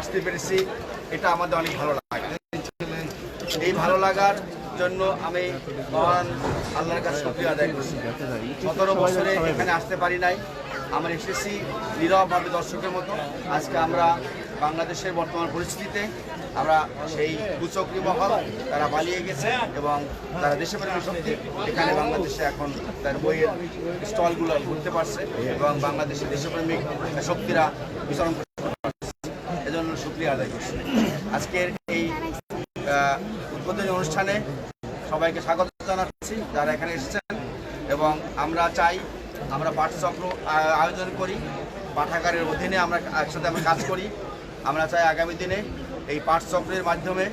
আসতে পেরেছি। এটা আমাদের অনেক ভালো লাগে এই ভালো লাগার জন্য আমি মহান আল্লাহর কাছে শুক্রিয়া আদায় করছি। সতেরো বছরে এখানে আসতে পারি নাই। আমরা এসেছি নীরবভাবে দর্শকের মতো। আজকে আমরা বাংলাদেশের বর্তমান পরিস্থিতিতে আমরা সেই কুচক্রি মহল, তারা পালিয়ে গেছে এবং তারা দেশপ্রেমী শক্তি। এখানে বাংলাদেশে এখন তার বইয়ের স্টলগুলো ঘুরতে পারছে এবং বাংলাদেশের দেশপ্রেমিক শক্তিরা বিচরণ করতে পারছে এজন্য শুক্রিয়া আদায় করছি। আজকের এই উদ্বোধনী অনুষ্ঠানে সবাইকে স্বাগত জানাচ্ছি যারা এখানে এসেছেন এবং আমরা চাই আমরা পাঠচক্র আয়োজন করি, পাঠাগারের অধীনে আমরা একসাথে আমরা কাজ করি। আমরা চাই আগামী দিনে এই পাঠচক্রের মাধ্যমে,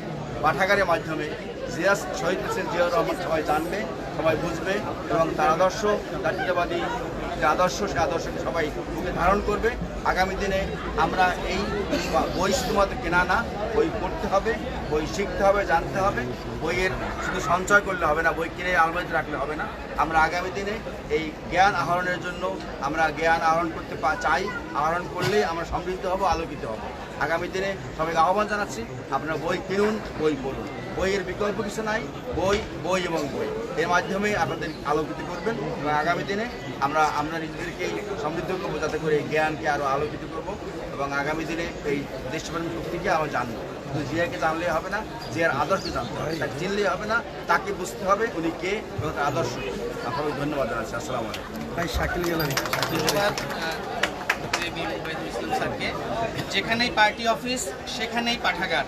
পাঠাগারের মাধ্যমে জিয়াস শহীদ হোসেন জিয়াউর রহমান সবাই জানবে, সবাই বুঝবে এবং তার আদর্শ জাতীয়তাবাদী, যে আদর্শ, সে আদর্শকে সবাই ধারণ করবে। আগামী দিনে আমরা এই বই শুধুমাত্র কেনা না, বই পড়তে হবে, বই শিখতে হবে, জানতে হবে, বইয়ের শুধু সঞ্চয় করলে হবে না, বই কিনে আলমারিতে রাখলে হবে না। আমরা আগামী দিনে এই জ্ঞান আহরণের জন্য আমরা জ্ঞান আহরণ করতে চাই, আহরণ করলেই আমরা সমৃদ্ধ হব, আলোকিত হব। আগামী দিনে সবাইকে আহ্বান জানাচ্ছি, আপনারা বই কিনুন, বই পড়ুন। বইয়ের বিকল্প কিছু নাই বই বই এবং বই। এর মাধ্যমে আপনাদের আলোকিত করবেন এবং আগামী দিনে আমরা আমরা নিজেদেরকে সমৃদ্ধ করব যাতে করে এই জ্ঞানকে আরও আলোকিত করব এবং আগামী দিনে এই দেশপ্রেম শক্তিকে আমরা জানব। শুধু জিয়াকে জানলে হবে না জিয়ার আদর্শ জানতে হবে। তাকে চিনলেই হবে না তাকে বুঝতে হবে উনি কে এবং তার আদর্শ। আপনাকে ধন্যবাদ জানাচ্ছি। আসসালামু আলাইকুম। ভাই শাকিল গ্যালারি ধন্যবাদ যেখানেই পার্টি অফিস সেখানেই পাঠাগার।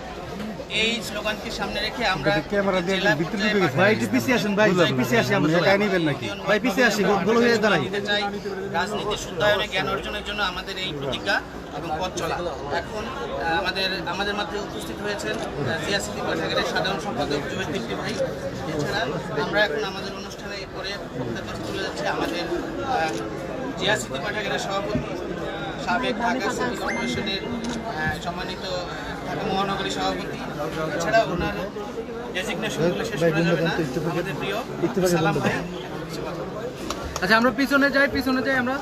এই স্লোগানকে সামনে রেখে আমরা ক্যামেরা দিয়ে ভিতরে ঢুকে গেছে। ভাই একটু পিছিয়ে আসেন ভাই। পিছিয়ে আসি আমরা জায়গায় নিবেন নাকি? ভাই পিছিয়ে আসি গোল হয়ে দাঁড়াই রাজনীতি শুদ্ধায়নে জ্ঞান অর্জনের জন্য আমাদের এই প্রতিজ্ঞা এবং পথ চলা। এখন আমাদের আমাদের মধ্যে উপস্থিত হয়েছেন সিয়াসিটি পাঠাগারের সাধারণ সম্পাদক জুয়েল দীপ্তি ভাই। এছাড়া আমরা এখন আমাদের অনুষ্ঠানে পরে বক্তব্য তুলে যাচ্ছে আমাদের জিয়াসিটি পাঠাগারের সভাপতি সাবেক ঢাকা সিটি কর্পোরেশনের সম্মানিত ঢাকা মহানগরী সভাপতি এছাড়া ওনার ডেজিগনেশনগুলো শেষ করা যাবে না। আমাদের প্রিয় সালাম ভাই। আচ্ছা আমরা পিছনে যাই পিছনে যাই আমরা।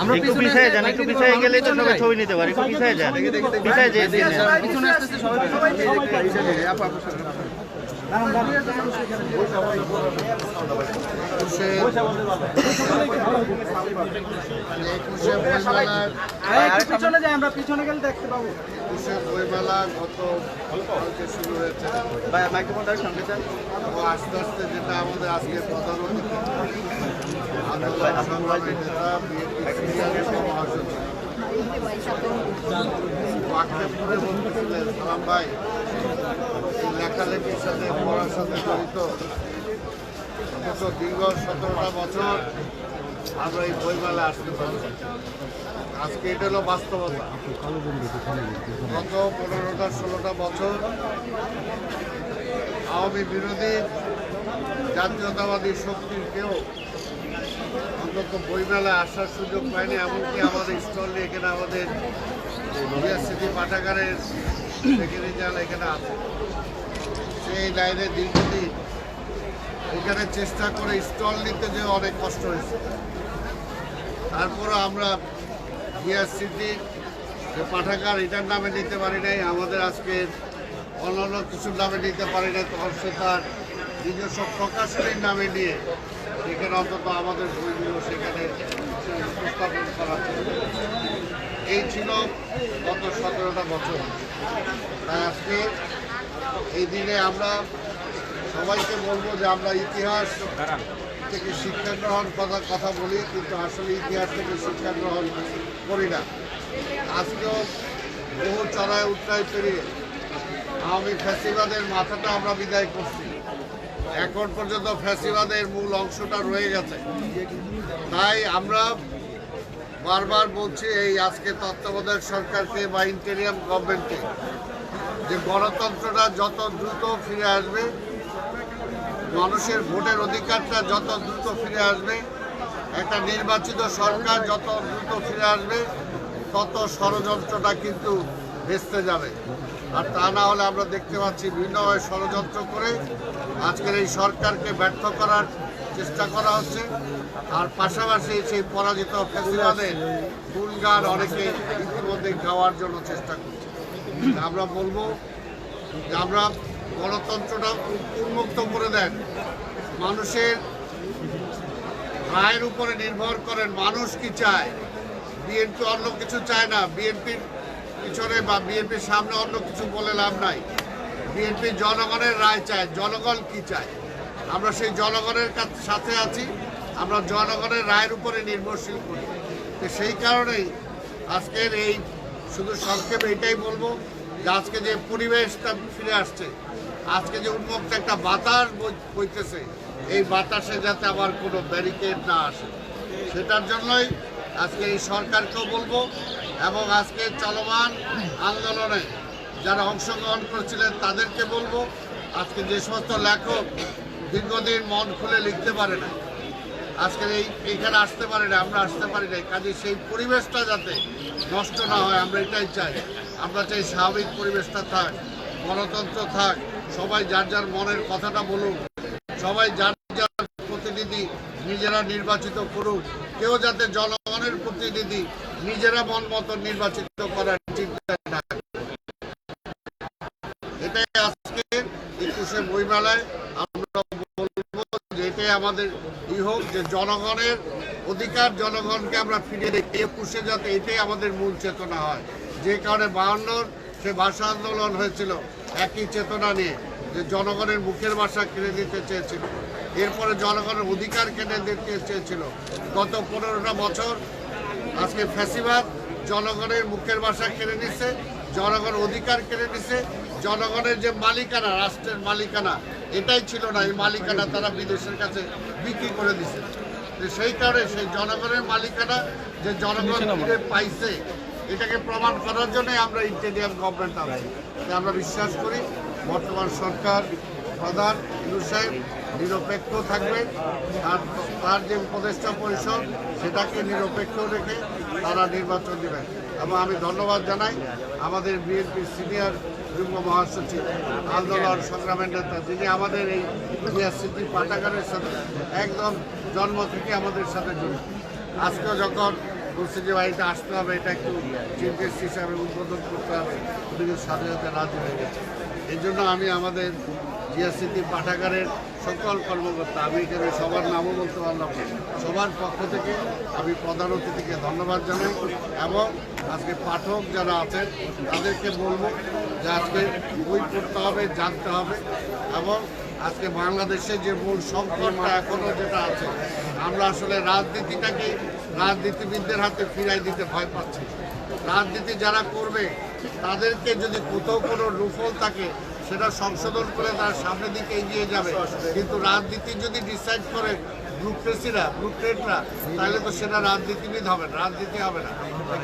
আমরা একটু পিছিয়ে যান একটু পিছিয়ে গেলে তো সবাই ছবি নিতে পারে একটু পিছিয়ে যান পিছিয়ে যেয়ে পিছনে সবাই একুশে বইমেলার আরে একটু পিছনে যাই আমরা পিছনে গেলে দেখতে পাবো বইমেলা গত শুরু হয়েছে আস্তে আস্তে যেটা আমাদের আজকে প্রধান মহাসচিব ভাই লেখালেখির সাথে, পড়ার সাথে জড়িত। অথচ দীর্ঘ সতেরোটা বছর আমরা এই বইমেলা আসতে পারছি। আজকে এটা হলো বাস্তবতা। গত পনেরোটা, ষোলোটা বছর আওয়ামী বিরোধী জাতীয়তাবাদী শক্তির কেউ অন্তত বইমেলায় আসার সুযোগ পায়নি, এমনকি আমাদের স্টল এখানে আমাদের বিএসসিটি পাঠাগারের সেক্রেটারি এখানে আছে। সেই লাইনে দীর্ঘদিন এখানে চেষ্টা করে স্টল নিতে যে অনেক কষ্ট হয়েছে। তারপরে আমরা বিএসসিটি যে পাঠাগার এটার নামে নিতে পারি নাই, আমাদের আজকে অন্যান্য কিছুর নামে নিতে পারি নাই, তখন সে তার নিজস্ব প্রকাশনীর নামে নিয়ে এখানে অন্তত আমাদের বইগুলো সেখানে উপস্থাপন করা এই ছিল গত সতেরোটা বছর। তাই আজকে এই দিনে আমরা সবাইকে বলব যে আমরা ইতিহাস থেকে শিক্ষা গ্রহণ কথা কথা বলি, কিন্তু আসলে ইতিহাস থেকে শিক্ষা গ্রহণ করি না। আজকেও বহু চড়াই উত্তরায় পেরিয়ে আওয়ামী ফ্যাসিবাদের মাথাটা আমরা বিদায় করছি। এখন পর্যন্ত ফ্যাসিবাদের মূল অংশটা রয়ে গেছে। তাই আমরা বারবার বলছি, এই আজকে তত্ত্বাবধায়ক সরকারকে বা ইন্টেরিয়াম গভর্নমেন্টকে যে গণতন্ত্রটা যত দ্রুত ফিরে আসবে, মানুষের ভোটের অধিকারটা যত দ্রুত ফিরে আসবে, একটা নির্বাচিত সরকার যত দ্রুত ফিরে আসবে, তত ষড়যন্ত্রটা কিন্তু ভেস্তে যাবে। আর তা না হলে আমরা দেখতে পাচ্ছি বিভিন্নভাবে ষড়যন্ত্র করে আজকের এই সরকারকে ব্যর্থ করার চেষ্টা করা হচ্ছে। আর পাশাপাশি সেই পরাজিত ফেসিবাদের গুণগান অনেকে ইতিমধ্যে গাওয়ার জন্য চেষ্টা করছে। আমরা বলব আমরা গণতন্ত্রটা উন্মুক্ত করে দেন। মানুষের রায়ের উপরে নির্ভর করেন, মানুষ কি চায়? বিএনপি অন্য কিছু চায় না। বিএনপির পিছনে বা বিএনপির সামনে অন্য কিছু বলে লাভ নাই। বিএনপি জনগণের রায় চায়, জনগণ কি চায়? আমরা সেই জনগণের সাথে আছি, আমরা জনগণের রায়ের উপরে নির্ভরশীল করি। তো সেই কারণেই আজকের এই শুধু সংক্ষেপে এটাই বলব যে আজকে যে পরিবেশটা ফিরে আসছে, আজকে যে উন্মুক্ত একটা বাতাস বই- বইতেছে, এই বাতাসে যাতে আবার কোনো ব্যারিকেড না আসে। সেটার জন্যই আজকে এই সরকারকেও বলব এবং আজকে চলমান আন্দোলনে যারা অংশগ্রহণ করেছিলেন তাদেরকে বলব, আজকে যে সমস্ত লেখক দীর্ঘদিন মন খুলে লিখতে পারে না আজকে এই, এইখানে আসতে পারি না, আমরা আসতে পারি না কাজে সেই পরিবেশটা যাতে নষ্ট না হয়, আমরা এটাই চাই। আমরা চাই স্বাভাবিক পরিবেশটা থাক, গণতন্ত্র থাক, সবাই যার যার মনের কথাটা বলুক, সবাই যার যার প্রতিনিধি নিজেরা নির্বাচিত করুক, কেউ যাতে জনগণের প্রতিনিধি নিজেরা মন মতো নির্বাচিত করার চিন্তা না এটাই আজকে একুশে বইমেলায় আমরা বলব যে এটাই আমাদের ই হোক, যে জনগণের অধিকার জনগণকে আমরা ফিরিয়ে দিই একুশে যাতে এটাই আমাদের মূল চেতনা হয়। যে কারণে বাহান্নর সে ভাষা আন্দোলন হয়েছিল, একই চেতনা নিয়ে, যে জনগণের মুখের ভাষা কেড়ে দিতে চেয়েছিল, এরপরে জনগণের অধিকার কেড়ে দিতে চেয়েছিল। গত পনেরোটা বছর আজকে ফ্যাসিবাদ, জনগণের মুখের ভাষা কেড়ে নিছে জনগণ অধিকার কেড়ে নিছে, জনগণের যে মালিকানা, রাষ্ট্রের মালিকানা এটাই ছিল না এই মালিকানা তারা বিদেশের কাছে বিক্রি করে দিছে। সেই কারণে সেই জনগণের মালিকানা যে জনগণ ফিরে পাইছে এটাকে প্রমাণ করার জন্যই আমরা ইন্টেরিয়াম গভর্নমেন্ট আছি। আমরা বিশ্বাস করি বর্তমান সরকার প্রধান ইউনুস সাহেব নিরপেক্ষ থাকবে আর তার যে উপদেষ্টা পরিষদ সেটাকে নিরপেক্ষ রেখে তারা নির্বাচন দেবেন। এবং আমি ধন্যবাদ জানাই আমাদের বিএনপির সিনিয়র যুগ্ম মহাসচিব আন্দোলন সংগ্রামের নেতা, যিনি আমাদের এই সিটি পাঠাগারের সাথে একদম জন্ম থেকে আমাদের সাথে জড়িত। আজকেও যখন যে বাড়িতে আসতে হবে, এটা একটু গেস্ট হিসাবে উদ্বোধন করতে হবে উনি স্বাধীনতা রাজি হয়ে গেছে। এই জন্য আমি আমাদের জিয়াসিটি পাঠাগারের সকল কর্মকর্তা, আমি এখানে সবার নামও বলতে পারলাম সবার পক্ষ থেকে আমি প্রধান অতিথিকে ধন্যবাদ জানাই এবং আজকে পাঠক যারা আছেন, তাদেরকে বলব যে আজকে বই পড়তে হবে, জানতে হবে এবং আজকে বাংলাদেশে যে মূল সংকটটা এখনও যেটা আছে, আমরা আসলে রাজনীতিটাকে রাজনীতিবিদদের হাতে ফিরাই দিতে ভয় পাচ্ছি। রাজনীতি যারা করবে, তাদেরকে যদি কোথাও কোনো লুফল থাকে, সেটা সংশোধন করে তার সামনের দিকে এগিয়ে যাবে। কিন্তু রাজনীতি যদি ডিসাইড করে ব্লুপ্রেসিরা ব্লুপ্রেন্টরা তাহলে তো সেটা রাজনীতিবিদ হবে না, রাজনীতি হবে না।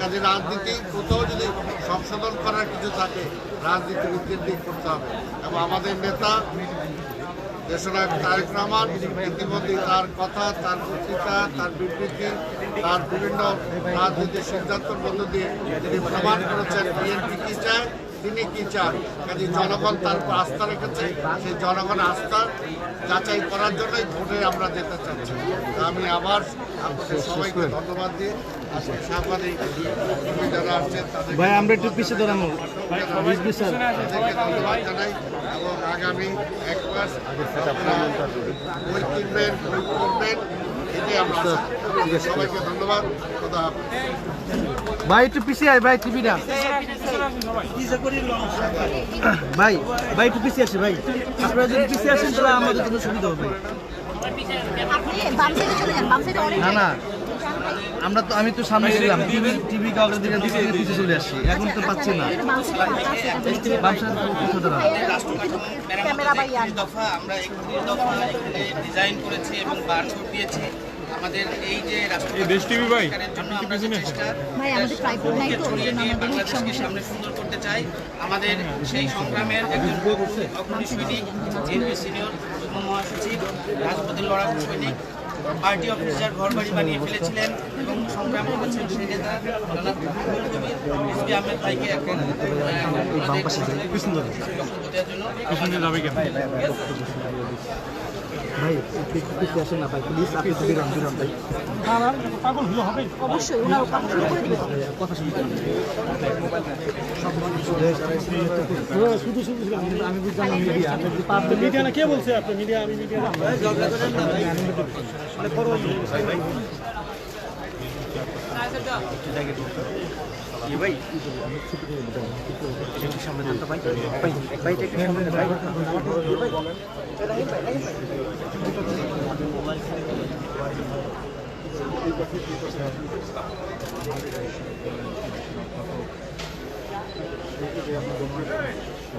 কাজে রাজনীতি কোথাও যদি সংশোধন করার কিছু থাকে রাজনীতিবিদদের দিক করতে হবে। এবং আমাদের নেতা, দেশনায়ক তারেক রহমান, ইতিমধ্যে তার কথা, তার বক্তৃতা, তার বিবৃতি, তার বিভিন্ন রাজনীতির সিদ্ধান্তের মধ্য দিয়ে তিনি প্রমাণ করেছেন বিএনপি কি চায়। তিনি কি চান? কাজে জনগণ তার উপর আস্থা রেখেছে। সেই জনগণ আস্থা যাচাই করার জন্যই ভোটে আমরা যেতে চাচ্ছি। আমি আবার আপনাদের সবাইকে ধন্যবাদ দিয়ে আজকে সাংবাদিক যারা আসছেন তাদের ভাই আমরা একটু পিছিয়ে দাঁড়ানো তাদেরকে ধন্যবাদ জানাই এবং আগামী এক মাস বই কিনবেন বই পড়বেন এটাই আমরা সবাইকে ধন্যবাদ। খোদা ভাই একটু পিছিয়ে আয় ভাই টিভিটা। ভাই ভাই, একটু পিছিয়ে আসে, ভাই। আপনারা যদি পিছিয়ে আসেন, তাহলে আমাদের জন্য সুবিধা হবে না। না আমরা তো আমি তো সামনে ছিলাম। টিভি টিভি কাগজ দিকে দিকে পিছিয়ে চলে আসছি এখন তো পাচ্ছি না। ইয়ার একত্রিশ দফা, আমরা একত্রিশ দফা ডিজাইন করেছি এবং বারকোড দিয়েছি আমাদের এই যে রাষ্ট্রীয় জন্য চেষ্টা ভাই, আমাদের ট্রাইপড নাই তো, ওই জন্য আমাদের বাংলাদেশকে সমস্যা সামনে সুন্দর করতে চাই। আমাদের সেই সংগ্রামের একজন অগ্রণী সৈনিক জিএনপি সিনিয়র যুগ্ম মহাসচিব রাজপথের লড়াকু সৈনিক পার্টি অফিসার ঘর বাড়ি বানিয়ে ফেলেছিলেন এবং সংগ্রাম করেছেন সেই নেতা জনাব রুহুল কবির এসপি আহমেদ ভাইকে এখন আহ, আমাদের বক্তব্য দেওয়ার জন্য অবশ্যই ওনার শুরু করে দিবে মিডিয়া না কে বলছে আপনি মিডিয়া আমি মিডিয়া না ভাই সামনে তো ভাই ভাই ভাই সামনে ভাই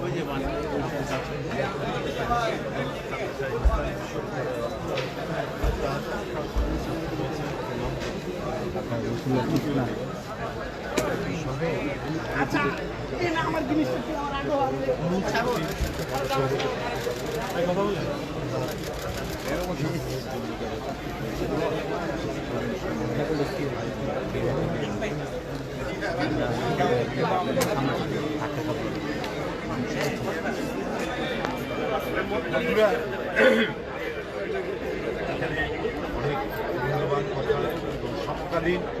ওই যে বাংলা অনেক মূল্যবান কথা এবং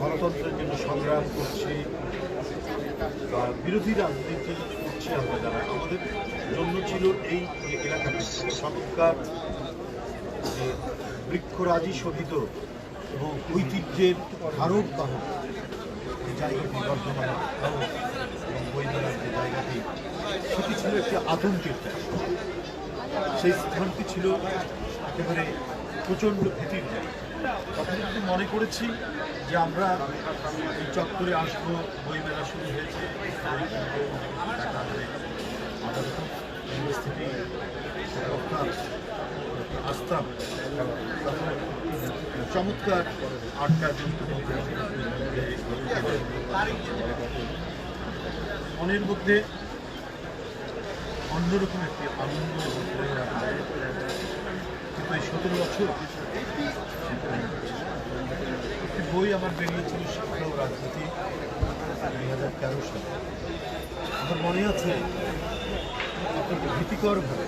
গণতন্ত্রের জন্য সংগ্রাম করছে বিরোধী রাজনীতি করছি আমরা যারা। আমাদের জন্য ছিল এই যে এলাকাটি যে বৃক্ষরাজি শোভিত এবং ঐতিহ্যের ধারক বাহক জায়গাটি বর্ধমান এবং যে জায়গাটি, সেটি ছিল একটি আতঙ্কের সেই স্থানটি ছিল একেবারে প্রচণ্ড ভীতির জায়গা। কিন্তু মনে করেছি যে আমরা এই চত্বরে আসব শুরু হয়েছে বই। আপাতত পরিস্থিতি অর্থাৎ আসতাম চমৎকার আটটা মনের মধ্যে অন্যরকম একটি আনন্দ ধরে রাখা কিন্তু এই সতেরো বছর একটি বই আমার বেরিয়েছিল শিক্ষা ও রাজনীতি দুই হাজার তেরো সালে। আমার মনে আছে অত্যন্ত ভীতিকরভাবে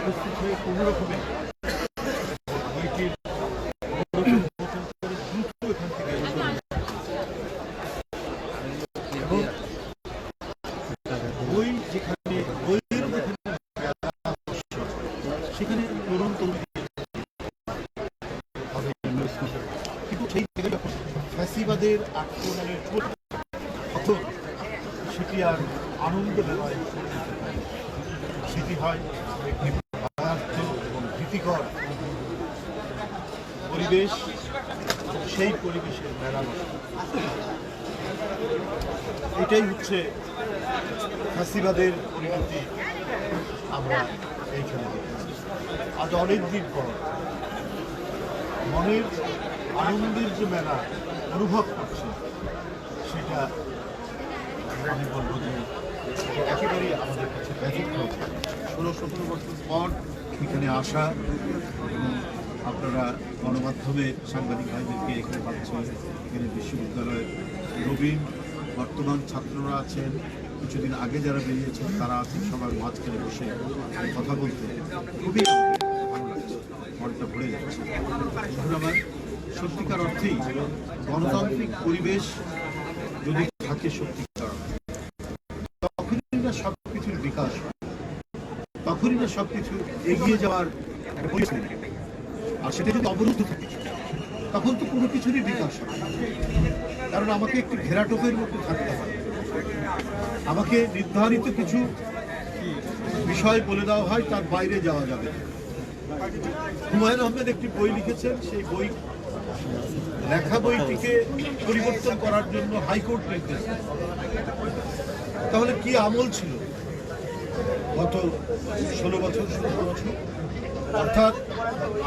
উপস্থিত হয়ে কোনো রকমে বইটির অবলোকন করে দ্রুত এখান থেকে চলে যেতে। এবং বই যেখানে বইয়ের যেখানে মেলা বসে, সেখানে তরুণ তরুণী হবে কিন্তু সেই জায়গায় যখন ফ্যাসিবাদের আক্রমণের চোট তখন সেটি আর আনন্দ নয় সেটি হয় একটি এবং ভীতিকর পরিবেশ সেই পরিবেশের মেলা এটাই হচ্ছে ফ্যাসিবাদের পরিণতি আমরা এইখানে দেখেছি। আজ অনেক দিন পর মনের আনন্দের যে মেলা অনুভব করছি, সেটা আমি বলব যে একেবারেই আমাদের কাছে ব্যতিক্রম ষোলো সতেরো বছর পর এখানে আসা এবং আপনারা গণমাধ্যমে সাংবাদিক ভাইদেরকে এখানে পাচ্ছেন, এখানে বিশ্ববিদ্যালয়ের নবীন বর্তমান ছাত্ররা আছেন, কিছুদিন আগে যারা বেরিয়েছেন তারা আছেন সবার মাঝখানে বসে কথা বলতে। খুবই ভালো লাগছে মনটা ভরে যাচ্ছে। সত্যিকার অর্থেই গণতান্ত্রিক পরিবেশ যদি থাকে সত্যিকার তখনই না বিকাশ তখনই না এগিয়ে যাওয়ার আর সেটা যদি অবরুদ্ধ থাকে, তখন তো কোনো কিছুরই বিকাশ হয় কারণ আমাকে একটি ঘেরাটোপের মধ্যে থাকতে হয়। আমাকে নির্ধারিত কিছু বিষয় বলে দেওয়া হয়, তার বাইরে যাওয়া যাবে। হুমায়ুন আহমেদ একটি বই লিখেছেন, সেই বই লেখা বইটিকে পরিবর্তন করার জন্য হাইকোর্ট নির্দেশ তাহলে কি আমল ছিল? গত ষোলো বছর সতেরো বছর? অর্থাৎ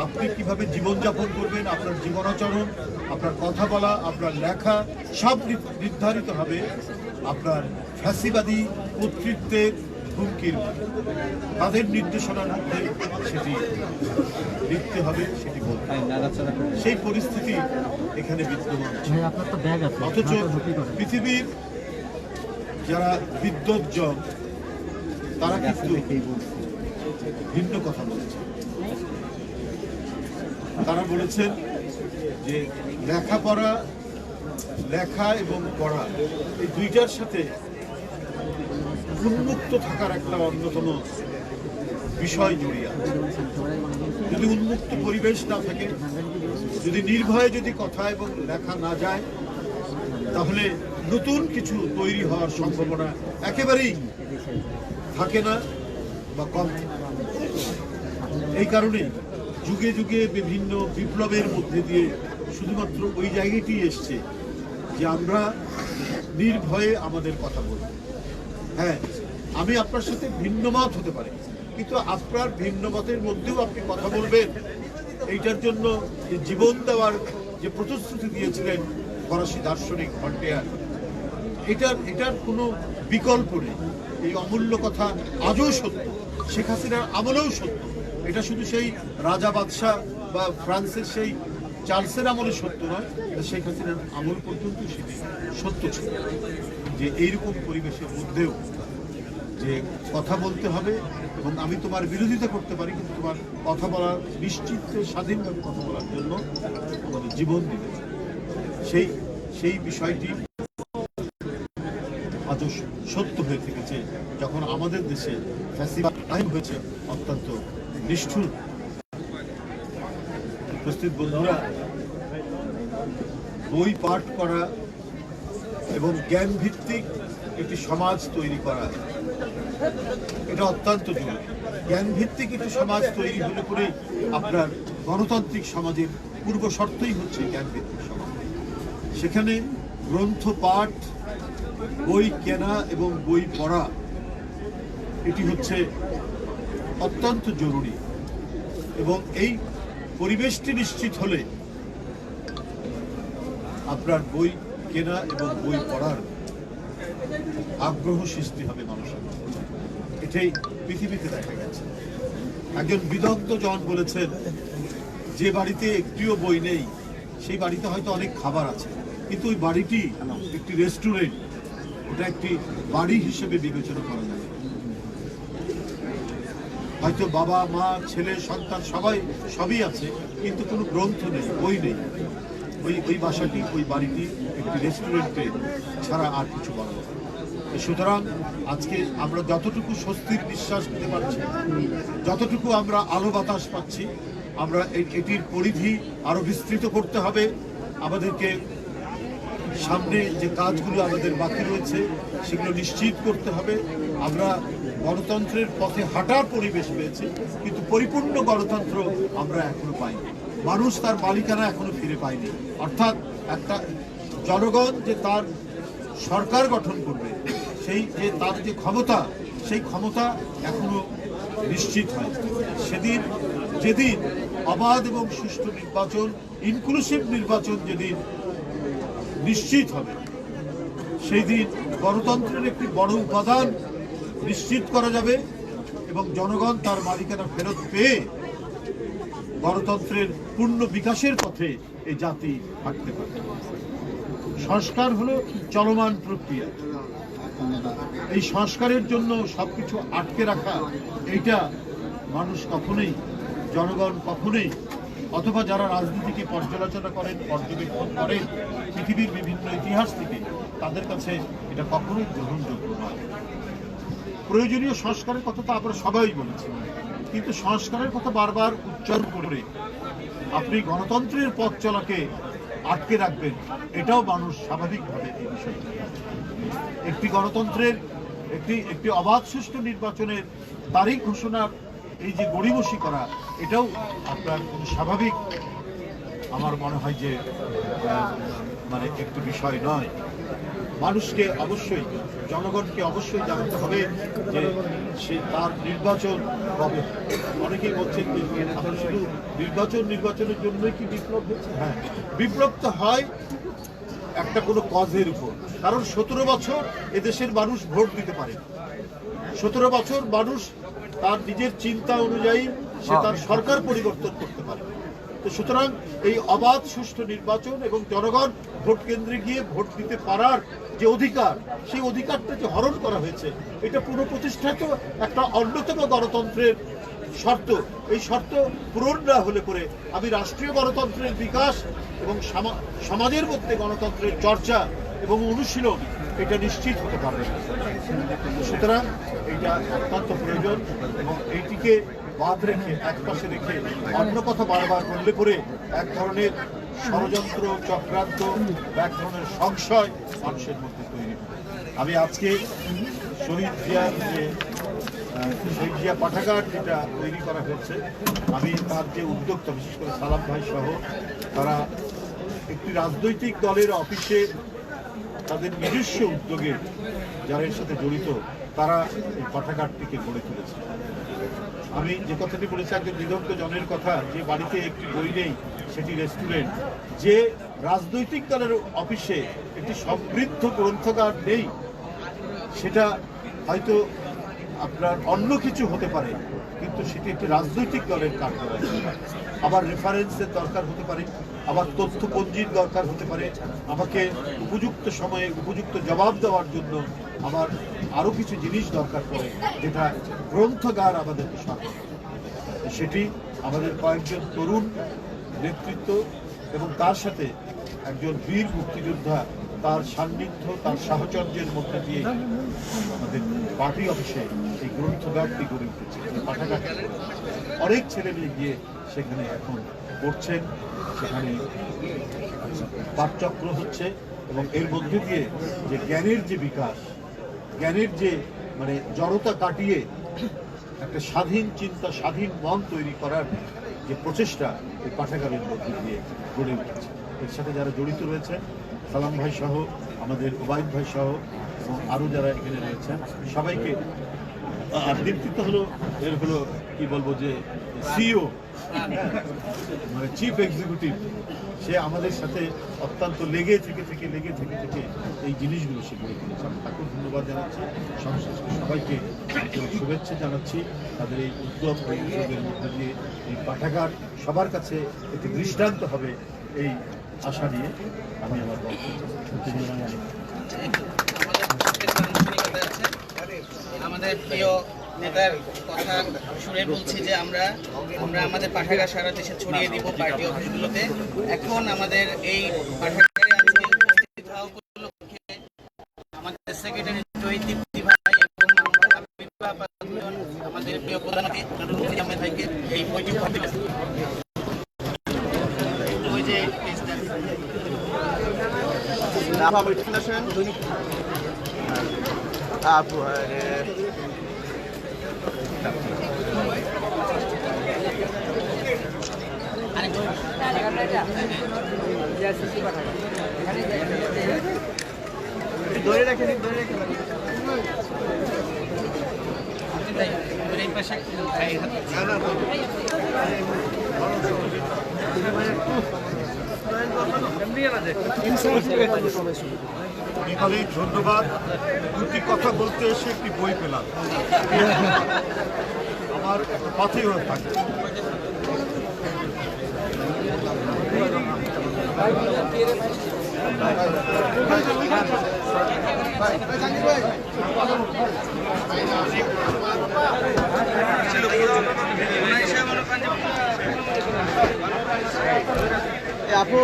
আপনি কীভাবে জীবনযাপন করবেন, আপনার জীবনাচরণ, আপনার কথা বলা, আপনার লেখা, সব নির্ধারিত হবে আপনার ফ্যাসিবাদী কর্তৃত্বের হুমকির তাদের নির্দেশনার মধ্যে সেটি লিখতে হবে সেটি বলতে সেই পরিস্থিতি এখানে বিদ্যমান আছে। অথচ পৃথিবীর যারা বিদ্যজ্জন তারা কিন্তু ভিন্ন কথা বলেছে। তারা বলেছেন যে লেখাপড়া লেখা এবং পড়া এই দুইটার সাথে উন্মুক্ত থাকার একটা অন্যতম বিষয় জড়িয়ে আছে। যদি উন্মুক্ত পরিবেশ না থাকে, যদি নির্ভয়ে যদি কথা এবং লেখা না যায়, তাহলে নতুন কিছু তৈরি হওয়ার সম্ভাবনা একেবারেই থাকে না বা কম এই কারণে যুগে যুগে বিভিন্ন বিপ্লবের মধ্যে দিয়ে শুধুমাত্র ওই জায়গাটি এসছে যে আমরা নির্ভয়ে আমাদের কথা বলব। হ্যাঁ আমি আপনার সাথে ভিন্ন মত হতে পারি। কিন্তু আপনার ভিন্ন মতের মধ্যেও আপনি কথা বলবেন। এইটার জন্য যে জীবন দেওয়ার যে প্রতিশ্রুতি দিয়েছিলেন ফরাসি দার্শনিক ভল্টেয়ার এটার এটার কোনো বিকল্প নেই। এই অমূল্য কথা আজও সত্য, শেখ হাসিনার আমলেও সত্য। এটা শুধু সেই রাজা বাদশাহ বা ফ্রান্সের সেই চার্লসের আমলে সত্য নয়, এটা শেখ হাসিনার আমল পর্যন্ত সেটি সত্য ছিল। যে এইরকম পরিবেশের মধ্যেও যে কথা বলতে হবে এবং আমি তোমার বিরোধিতা করতে পারি, কিন্তু তোমার কথা বলার নিশ্চিত স্বাধীনভাবে কথা বলার জন্য তোমাদের জীবন দিতে সেই সেই বিষয়টি আজও সত্য হয়ে থেকেছে, যখন আমাদের দেশে ফ্যাসিবাদ আইন হয়েছে অত্যন্ত নিষ্ঠুর। উপস্থিত বন্ধুরা, বই পাঠ করা এবং জ্ঞান ভিত্তিক একটি সমাজ তৈরি করা এটা অত্যন্ত জরুরি। জ্ঞান ভিত্তিক একটি সমাজ তৈরি হলে পরেই আপনার গণতান্ত্রিক সমাজের পূর্ব শর্তই হচ্ছে জ্ঞান ভিত্তিক সমাজ। সেখানে গ্রন্থ, পাঠ, বই কেনা এবং বই পড়া, এটি হচ্ছে অত্যন্ত জরুরি। এবং এই পরিবেশটি নিশ্চিত হলে আপনার বই কেনা এবং বই পড়ার আগ্রহ সৃষ্টি হবে মানুষের। এটাই পৃথিবীতে দেখা গেছে। একজন বিদগ্ধ জন বলেছেন, যে বাড়িতে একটিও বই নেই, সেই বাড়িতে হয়তো অনেক খাবার আছে, কিন্তু ওই বাড়িটি একটি রেস্টুরেন্ট, ওটা একটি বাড়ি হিসেবে বিবেচনা করা যায়। হয়তো বাবা, মা, ছেলে, সন্তান সবাই সবই আছে, কিন্তু কোনো গ্রন্থ নেই, বই নেই। ওই ওই বাসাটি, ওই বাড়িটি একটি রেস্টুরেন্টে ছাড়া আর কিছু বলা। সুতরাং আজকে আমরা যতটুকু স্বস্তির বিশ্বাস নিতে পারছি, যতটুকু আমরা আলো বাতাস পাচ্ছি, আমরা এটির পরিধি আরও বিস্তৃত করতে হবে। আমাদেরকে সামনে যে কাজগুলো আমাদের বাকি রয়েছে, সেগুলো নিশ্চিত করতে হবে। আমরা গণতন্ত্রের পথে হাঁটার পরিবেশ পেয়েছি, কিন্তু পরিপূর্ণ গণতন্ত্র আমরা এখনও পাইনি। মানুষ তার মালিকানা এখনও ফিরে পায়নি। অর্থাৎ একটা জনগণ যে তার সরকার গঠন করবে, সেই যে তার যে ক্ষমতা, সেই ক্ষমতা এখনও নিশ্চিত হয় সেদিন, যেদিন অবাধ এবং সুষ্ঠু নির্বাচন ইনক্লুসিভ নির্বাচন যেদিন নিশ্চিত হবে সেই দিন গণতন্ত্রের একটি বড় উপাদান নিশ্চিত করা যাবে এবং জনগণ তার মালিকানা ফেরত পেয়ে গণতন্ত্রের পূর্ণ বিকাশের পথে এই জাতি হাঁটতে পারে সংস্কার হলো চলমান প্রক্রিয়া। এই সংস্কারের জন্য সবকিছু আটকে রাখা, এইটা মানুষ কখনোই, জনগণ কখনোই, অথবা যারা রাজনীতিকে পর্যালোচনা করেন, পর্যবেক্ষণ করেন, পৃথিবীর বিভিন্ন ইতিহাস থেকে, তাদের কাছে এটা কখনোই গ্রহণযোগ্য নয়। প্রয়োজনীয় সংস্কারের কথা তো আমরা সবাই বলেছি, কিন্তু সংস্কারের কথা বারবার উচ্চারণ করে, আপনি গণতন্ত্রের পথ চলাকে আটকে রাখবেন। এটাও মানুষ স্বাভাবিকভাবে এই বিষয়টি একটি গণতন্ত্রের একটি একটি অবাধ সুষ্ঠু নির্বাচনের তারিখ ঘোষণার এই যে গড়িবসি করা, এটাও আপনার স্বাভাবিক। আমার মনে হয় যে মানে একটু বিষয় নয়। মানুষকে অবশ্যই জনগণকে অবশ্যই জানতে হবে যে সে তার নির্বাচন হবে। অনেকেই বলছেন যে শুধু নির্বাচন নির্বাচনের জন্যই কি বিপ্লব হচ্ছে হ্যাঁ বিপ্লব তো হয় একটা কোনো কজের উপর। কারণ সতেরো বছর এদেশের মানুষ ভোট দিতে পারে। সতেরো বছর মানুষ তার নিজের চিন্তা অনুযায়ী সে তার সরকার পরিবর্তন করতে পারে। তো সুতরাং এই অবাধ সুষ্ঠু নির্বাচন এবং জনগণ ভোট কেন্দ্রে গিয়ে ভোট দিতে পারার যে অধিকার, সেই অধিকারটা যে হরণ করা হয়েছে, এটা পুরো প্রতিষ্ঠাত একটা অন্যতম গণতন্ত্রের শর্ত এই শর্ত পূরণ না হলে পরে আমি রাষ্ট্রীয় গণতন্ত্রের বিকাশ এবং সামা- সমাজের মধ্যে গণতন্ত্রের চর্চা এবং অনুশীলন, এটা নিশ্চিত হতে পারবে। সুতরাং এটা অত্যন্ত প্রয়োজন এবং এইটিকে বাদ রেখে এক পাশে রেখে অন্য কথা বারবার বললে পরে এক ধরনের ষড়যন্ত্র, চক্রান্ত, এক ধরনের সংশয় মানুষের মধ্যে তৈরি আমি আজকে শহীদ জিয়ার যে শহীদ জিয়া পাঠাগার যেটা তৈরি করা হয়েছে, আমি তার যে উদ্যোক্তা, বিশেষ করে সালাম ভাই সহ, তারা একটি রাজনৈতিক দলের অফিসে তাদের নিজস্ব উদ্যোগে যারা এর সাথে জড়িত, তারা এই পাঠাগারটিকে গড়ে তুলেছে। আমি যে কথাটি বলেছি একজন বিদগ্ধ জনের কথা, যে বাড়িতে একটি বই নেই, সেটি রেস্টুরেন্ট। যে রাজনৈতিক দলের অফিসে একটি সমৃদ্ধ গ্রন্থগার নেই, সেটা হয়তো আপনার অন্য কিছু হতে পারে, কিন্তু সেটি একটি রাজনৈতিক দলের কার্যালয়। আবার রেফারেন্সের দরকার হতে পারে, আবার তথ্যপঞ্জির দরকার হতে পারে। আমাকে উপযুক্ত সময়ে উপযুক্ত জবাব দেওয়ার জন্য আমার আরও কিছু জিনিস দরকার পড়ে, যেটা গ্রন্থগার আমাদেরকে সরকার সেটি আমাদের কয়েকজন তরুণ নেতৃত্ব এবং তার সাথে একজন বীর মুক্তিযোদ্ধা, তার সান্নিধ্য, তার সাহচর্যের মধ্যে দিয়ে আমাদের পার্টি অফিসে এই গ্রন্থগারটি গড়ে উঠেছে। অনেক ছেলে মেয়ে গিয়ে সেখানে এখন পড়ছেন সেখানে পাঠচক্র হচ্ছে এবং এর মধ্যে দিয়ে যে জ্ঞানের যে বিকাশ, জ্ঞানের যে মানে জড়তা কাটিয়ে একটা স্বাধীন চিন্তা, স্বাধীন মন তৈরি করার যে প্রচেষ্টা এই পাঠাগারের মধ্যে দিয়ে গড়ে উঠেছে। এর সাথে যারা জড়িত রয়েছেন সালাম ভাই সহ, আমাদের ওবায়দ ভাই সহ এবং আরও যারা এখানে রয়েছেন, সবাইকে আর নেতৃত্ব হলো, এর হলো, কি বলব যে, সিইও মানে চিফ এক্সিকিউটিভ সে আমাদের সাথে অত্যন্ত লেগে থেকে থেকে, লেগে থেকে থেকে এই জিনিসগুলো সে গড়ে তুলেছে। আমি তাকে ধন্যবাদ জানাচ্ছি। সংশ্লিষ্ট সবাইকে শুভেচ্ছা জানাচ্ছি। তাদের এই উদ্যোগ উদ্যোগের মধ্যে দিয়ে এই পাঠাগার সবার কাছে একটি দৃষ্টান্ত হবে এই আশা নিয়ে আমি আমার আমাদের প্রিয় নেতার কথা শুনে বলছি যে আমরা আমরা আমাদের পাঠাগার সারা দেশে ছড়িয়ে দিব পার্টি অফিসগুলোতে। এখন আমাদের এই আমাদের সেক্রেটারি জয়ীদ ভাই এবং আমরা হাবিব বাবা দুজন আমাদের প্রিয় এই বইটি যে পেজটা এই পাশে ভাই হাত অনেক ধন্যবাদ। দুটি কথা বলতে এসে একটি বই পেলাম। আমার একটা পথেই হয়ে থাকে। আপু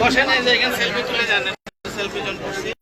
বসে নাই যে এখানে সেলফি তুলে জানেন সেলফি জন করছি।